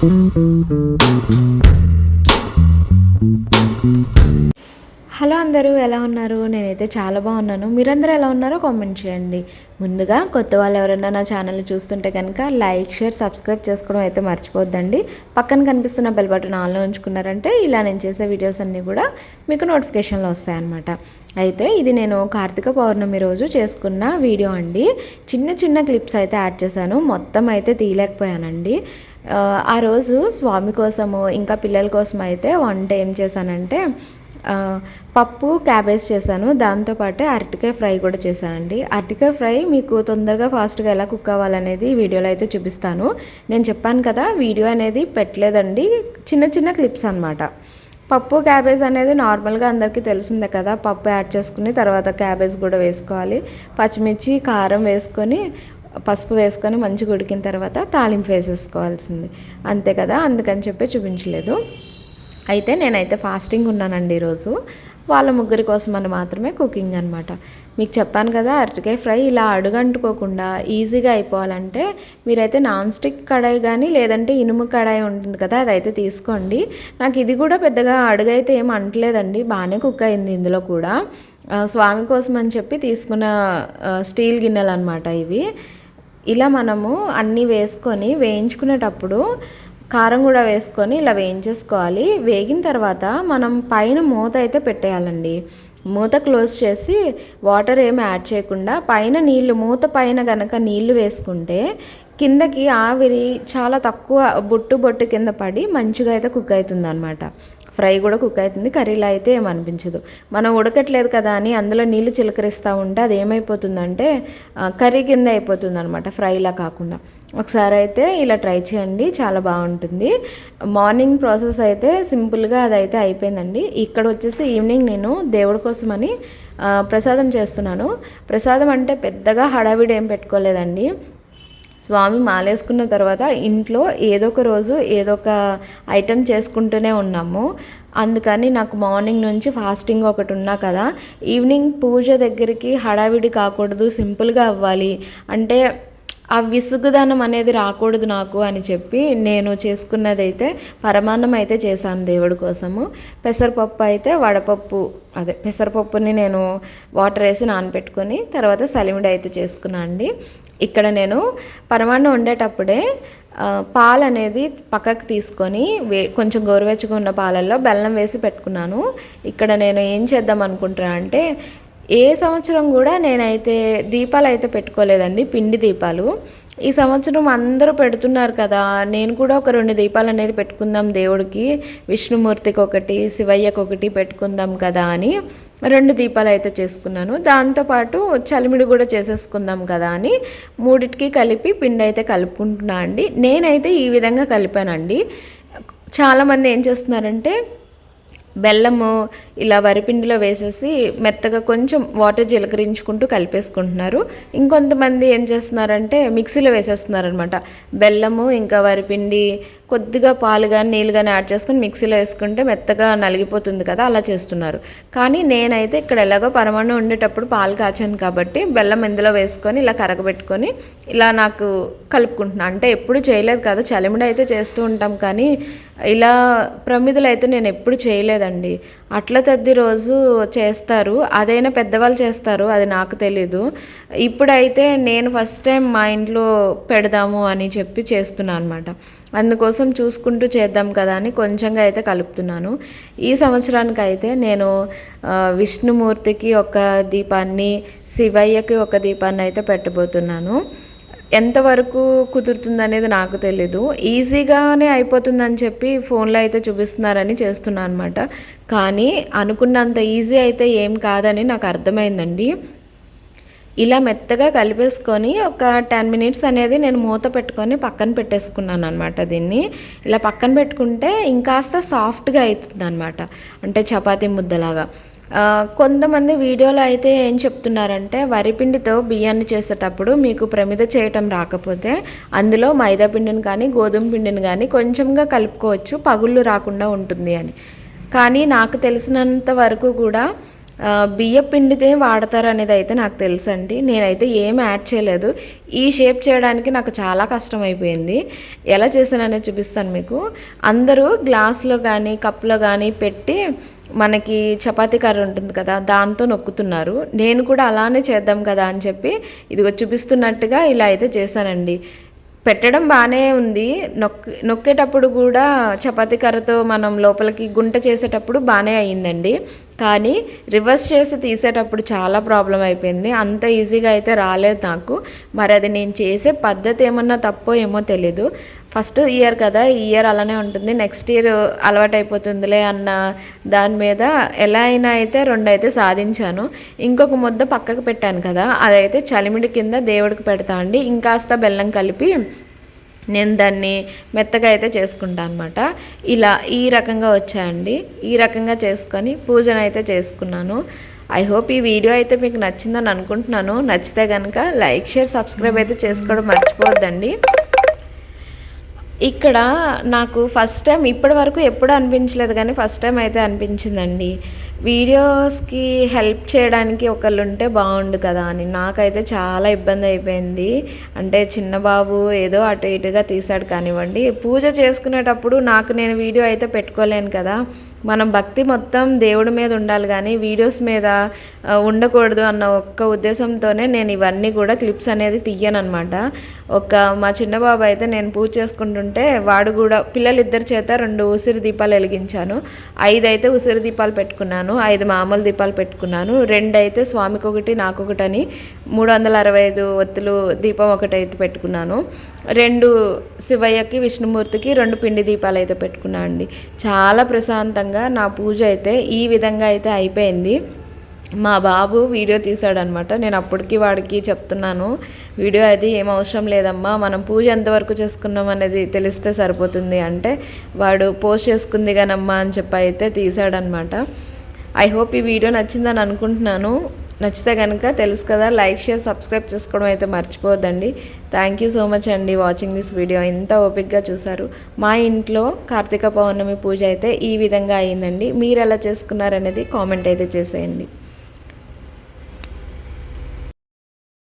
Thank you. Hello అందరూ ఎలా ఉన్నారు? నేనైతే చాలా బాగున్నాను. మీరందరూ ఎలా ఉన్నారో కామెంట్ చేయండి. ముందుగా కొత్త వాళ్ళు ఎవరైనా నా ఛానల్ చూస్తుంటే కనుక లైక్ షేర్ సబ్స్క్రైబ్ చేసుకోవడం అయితే మర్చిపోద్దండి. పక్కన కనిపిస్తున్న బెల్ బటన్ ఆన్లో ఉంచుకున్నారంటే ఇలా నేను చేసే వీడియోస్ అన్నీ కూడా మీకు నోటిఫికేషన్లో వస్తాయన్నమాట. అయితే ఇది నేను కార్తీక పౌర్ణమి రోజు చేసుకున్న వీడియో అండి. చిన్న చిన్న క్లిప్స్ అయితే యాడ్ చేశాను. మొత్తం అయితే తీయలేకపోయానండి. ఆ, రోజు స్వామి కోసము ఇంకా పిల్లల కోసం అయితే వంట ఏం చేశానంటే పప్పు క్యాబేజ్ చేశాను. దాంతోపాటు అరటికాయ ఫ్రై కూడా చేశానండి. అరటికాయ ఫ్రై మీకు తొందరగా ఫాస్ట్గా ఎలా కుక్ అవ్వాలనేది వీడియోలో అయితే చూపిస్తాను. నేను చెప్పాను కదా వీడియో అనేది పెట్టలేదండి. చిన్న చిన్న క్లిప్స్ అనమాట పప్పు క్యాబేజ్ అనేది నార్మల్గా అందరికీ తెలిసిందే కదా పప్పు యాడ్ చేసుకుని తర్వాత క్యాబేజ్ కూడా వేసుకోవాలి. పచ్చిమిర్చి కారం వేసుకొని పసుపు వేసుకొని మంచిగా ఉడికిన తర్వాత తాలింపు వేసేసుకోవాల్సింది. అంతే కదా అందుకని చెప్పి చూపించలేదు. అయితే నేనైతే ఫాస్టింగ్ ఉన్నానండి ఈరోజు. వాళ్ళ ముగ్గురి కోసం అని మాత్రమే కుకింగ్ అనమాట మీకు చెప్పాను కదా అరటికాయ ఫ్రై ఇలా అడుగంటుకోకుండా ఈజీగా అయిపోవాలంటే మీరైతే నాన్ స్టిక్ కడాయి కానీ లేదంటే ఇనుము కడాయి ఉంటుంది కదా అదైతే తీసుకోండి. నాకు ఇది కూడా పెద్దగా అడుగైతే ఏం అంటలేదండి బాగానే కుక్ అయింది ఇందులో కూడా. స్వామి కోసం అని చెప్పి తీసుకున్న స్టీల్ గిన్నెలు అనమాట ఇవి. ఇలా మనము అన్నీ వేసుకొని వేయించుకునేటప్పుడు కారం కూడా వేసుకొని ఇలా వేయించేసుకోవాలి. వేగిన తర్వాత మనం పైన మూత అయితే పెట్టేయాలండి. మూత క్లోజ్ చేసి వాటర్ ఏమి యాడ్ చేయకుండా పైన నీళ్ళు మూత పైన కనుక నీళ్ళు వేసుకుంటే కిందకి ఆవిరి చాలా తక్కువ బొట్టు బొట్టు కింద పడి మంచిగా అయితే కుక్ అవుతుంది అనమాట ఫ్రై కూడా కుక్ అవుతుంది కర్రీలో అయితే ఏమనిపించదు మనం ఉడకట్లేదు కదా అని అందులో నీళ్ళు చిలకరిస్తూ ఉంటే అది ఏమైపోతుందంటే కర్రీ కింద అయిపోతుంది అనమాట ఫ్రైలా కాకుండా. ఒకసారి అయితే ఇలా ట్రై చేయండి చాలా బాగుంటుంది. మార్నింగ్ ప్రాసెస్ అయితే సింపుల్గా అదైతే అయిపోయిందండి. ఇక్కడ వచ్చేసి ఈవినింగ్ నేను దేవుడి కోసమని ప్రసాదం చేస్తున్నాను. ప్రసాదం అంటే పెద్దగా హడావిడి ఏం పెట్టుకోలేదండి. స్వామి మాలేసుకున్న తర్వాత ఇంట్లో ఏదో ఒక రోజు ఏదో ఒక ఐటెం చేసుకుంటూనే ఉన్నాము. అందుకని నాకు మార్నింగ్ నుంచి ఫాస్టింగ్ ఒకటి ఉన్నా కదా. ఈవినింగ్ పూజ దగ్గరికి హడావిడి కాకూడదు సింపుల్గా అవ్వాలి. అంటే ఆ విసుగుదనం అనేది రాకూడదు నాకు అని చెప్పి నేను చేసుకున్నది అయితే పరమాన్నం అయితే చేశాను దేవుడి కోసము. పెసరపప్పు అయితే వడపప్పు అదే పెసరపప్పుని నేను వాటర్ వేసి నానపెట్టుకొని తర్వాత సలిమిడి అయితే చేసుకున్నాను అండి. ఇక్కడ నేను పరమాన్నం వండేటప్పుడే పాలు అనేది పక్కకు తీసుకొని వే కొంచెం గోరువెచ్చగా ఉన్న పాలల్లో బెల్లం వేసి పెట్టుకున్నాను. ఇక్కడ నేను ఏం చేద్దాం అనుకుంటున్నా అంటే ఏ సంవత్సరం కూడా నేనైతే దీపాలు అయితే పెట్టుకోలేదండి పిండి దీపాలు. ఈ సంవత్సరం అందరూ పెడుతున్నారు కదా నేను కూడా ఒక రెండు దీపాలు అనేది పెట్టుకుందాం దేవుడికి విష్ణుమూర్తికి ఒకటి శివయ్యకి ఒకటి పెట్టుకుందాం కదా అని రెండు దీపాలు అయితే చేసుకున్నాను. దాంతోపాటు చలిమిడి కూడా చేసేసుకుందాం కదా అని మూడిటికి కలిపి పిండి అయితే కలుపుకుంటున్నా అండి. నేనైతే ఈ విధంగా కలిపానండి. చాలామంది ఏం చేస్తున్నారంటే బెల్లము ఇలా వరిపిండిలో వేసేసి మెత్తగా కొంచెం వాటర్ జీలకరించుకుంటూ కలిపేసుకుంటున్నారు. ఇంకొంతమంది ఏం చేస్తున్నారంటే మిక్సీలో వేసేస్తున్నారనమాట. బెల్లము ఇంకా వరిపిండి కొద్దిగా పాలు కానీ నీళ్ళు కానీ యాడ్ చేసుకుని మిక్సీలో వేసుకుంటే మెత్తగా నలిగిపోతుంది కదా అలా చేస్తున్నారు. కానీ నేనైతే ఇక్కడ ఎలాగో పరమాణం ఉండేటప్పుడు పాలు కాచాను కాబట్టి బెల్లం ఇందులో వేసుకొని ఇలా కరగబెట్టుకొని ఇలా నాకు కలుపుకుంటున్నాను అంటే ఎప్పుడు చేయలేదు కదా చలిమిడి అయితే చేస్తూ ఉంటాం కానీ ఇలా ప్రమిదలు అయితే నేను ఎప్పుడు చేయలేదండి. అట్ల తద్ది రోజు చేస్తారు. అదైనా పెద్దవాళ్ళు చేస్తారు. అది నాకు తెలీదు. ఇప్పుడైతే నేను ఫస్ట్ టైం మా ఇంట్లో పెడదాము అని చెప్పి చేస్తున్నాను అనమాట అందుకోసం చూసుకుంటూ చేద్దాం కదా అని కొంచెంగా అయితే కలుపుతున్నాను. ఈ సంవత్సరానికి అయితే నేను విష్ణుమూర్తికి ఒక దీపాన్ని శివయ్యకి ఒక దీపాన్ని అయితే పెట్టబోతున్నాను. ఎంతవరకు కుదురుతుంది అనేది నాకు తెలీదు. ఈజీగానే అయిపోతుందని చెప్పి ఫోన్లో అయితే చూపిస్తున్నారని చేస్తున్నాను అనమాట కానీ అనుకున్నంత ఈజీ అయితే ఏం కాదని నాకు అర్థమైందండి. ఇలా మెత్తగా కలిపేసుకొని ఒక టెన్ మినిట్స్ అనేది నేను మూత పెట్టుకొని పక్కన పెట్టేసుకున్నాను అనమాట దీన్ని. ఇలా పక్కన పెట్టుకుంటే ఇంకాస్త సాఫ్ట్గా అవుతుంది అనమాట అంటే చపాతీ ముద్దలాగా. కొంతమంది వీడియోలో అయితే ఏం చెప్తున్నారంటే వరిపిండితో బియ్యాన్ని చేసేటప్పుడు మీకు ప్రమిద చేయటం రాకపోతే అందులో మైదా పిండిని కానీ గోధుమ పిండిని కానీ కొంచెంగా కలుపుకోవచ్చు పగుళ్ళు రాకుండా ఉంటుంది అని. కానీ నాకు తెలిసినంత వరకు కూడా బియ్య పిండితే వాడతారు అనేది అయితే నాకు తెలుసు అండి నేనైతే ఏం యాడ్ చేయలేదు. ఈ షేప్ చేయడానికి నాకు చాలా కష్టం అయిపోయింది ఎలా చేశాననేది చూపిస్తాను మీకు. అందరూ గ్లాస్లో కానీ కప్లో కానీ పెట్టి మనకి చపాతీ కర్ర ఉంటుంది కదా దాంతో నొక్కుతున్నారు. నేను కూడా అలానే చేద్దాం కదా అని చెప్పి ఇదిగో చూపిస్తున్నట్టుగా ఇలా అయితే చేశానండి. పెట్టడం బాగానే ఉంది. నొక్కి నొక్కేటప్పుడు కూడా చపాతీ కర్రతో మనం లోపలికి గుంట చేసేటప్పుడు బాగానే అయ్యిందండి కానీ రివర్స్ చేసి తీసేటప్పుడు చాలా ప్రాబ్లం అయిపోయింది. అంత ఈజీగా అయితే రాలేదు నాకు. మరి అది నేను చేసే పద్ధతి ఏమన్నా తప్పో ఏమో తెలీదు. ఫస్ట్ ఇయర్ కదా ఈ ఇయర్ అలానే ఉంటుంది. నెక్స్ట్ ఇయర్ అలవాటైపోతుందిలే అన్న దాని మీద ఎలా అయినా అయితే రెండు అయితే సాధించాను. ఇంకొక ముద్ద పక్కకు పెట్టాను కదా అదైతే చలిమిడి కింద దేవుడికి పెడతా అండి. ఇంకాస్త బెల్లం కలిపి నేను దాన్ని మెత్తగా అయితే చేసుకుంటాను అనమాట ఇలా ఈ రకంగా వచ్చాయండి. ఈ రకంగా చేసుకొని పూజను అయితే చేసుకున్నాను. ఐ హోప్ ఈ వీడియో అయితే మీకు నచ్చిందని అనుకుంటున్నాను. నచ్చితే కనుక లైక్ షేర్ సబ్స్క్రైబ్ అయితే చేసుకోవడం మర్చిపోవద్దండి. ఇక్కడ నాకు ఫస్ట్ టైం ఇప్పటి వరకు ఎప్పుడు అనిపించలేదు కానీ ఫస్ట్ టైం అయితే అనిపించిందండి. వీడియోస్కి హెల్ప్ చేయడానికి ఒకళ్ళు ఉంటే బాగుండు కదా అని. నాకైతే చాలా ఇబ్బంది అయిపోయింది. అంటే చిన్న బాబు ఏదో అటు ఇటుగా తీసాడు కానివ్వండి. పూజ చేసుకునేటప్పుడు నాకు నేను వీడియో అయితే పెట్టుకోలేను కదా. మనం భక్తి మొత్తం దేవుడి మీద ఉండాలి కానీ వీడియోస్ మీద ఉండకూడదు అన్న ఒక్క ఉద్దేశంతోనే నేను ఇవన్నీ కూడా క్లిప్స్ అనేది తీయను అనమాట ఒక మా చిన్న బాబు అయితే నేను పూజ చేసుకుంటుంటే వాడు కూడా పిల్లలిద్దరి చేత రెండు ఉసిరి దీపాలు వెలిగించాను. ఐదు అయితే ఉసిరి దీపాలు పెట్టుకున్నాను. ఐదు మామూలు దీపాలు పెట్టుకున్నాను. రెండు అయితే స్వామికి ఒకటి నాకు ఒకటి అని మూడు వందల అరవై ఐదు ఒత్తులు దీపం ఒకటి అయితే పెట్టుకున్నాను. రెండు శివయ్యకి విష్ణుమూర్తికి రెండు పిండి దీపాలు అయితే పెట్టుకున్నాను అండి. చాలా ప్రశాంతంగా నా పూజ అయితే ఈ విధంగా అయితే అయిపోయింది. మా బాబు వీడియో తీశాడనమాట. నేను అప్పటికి వాడికి చెప్తున్నాను వీడియో అది ఏం అవసరం లేదమ్మా. మనం పూజ ఎంతవరకు చేసుకున్నాం అనేది తెలిస్తే సరిపోతుంది అంటే వాడు పోస్ట్ చేసుకుంది కానమ్మా అని చెప్పి అయితే తీశాడనమాట. ఐ హోప్ ఈ వీడియో నచ్చిందని అనుకుంటున్నాను. నచ్చితే కనుక తెలుసు కదా లైక్ షేర్ సబ్స్క్రైబ్ చేసుకోవడం అయితే మర్చిపోవద్దండి. థ్యాంక్ యూ సో మచ్ అండి వాచింగ్ దిస్ వీడియో ఇంత ఓపిక్గా చూసారు మా ఇంట్లో కార్తీక పౌర్ణమి పూజ అయితే ఈ విధంగా అయిందండి. మీరు ఎలా చేసుకున్నారనేది కామెంట్ అయితే చేసేయండి.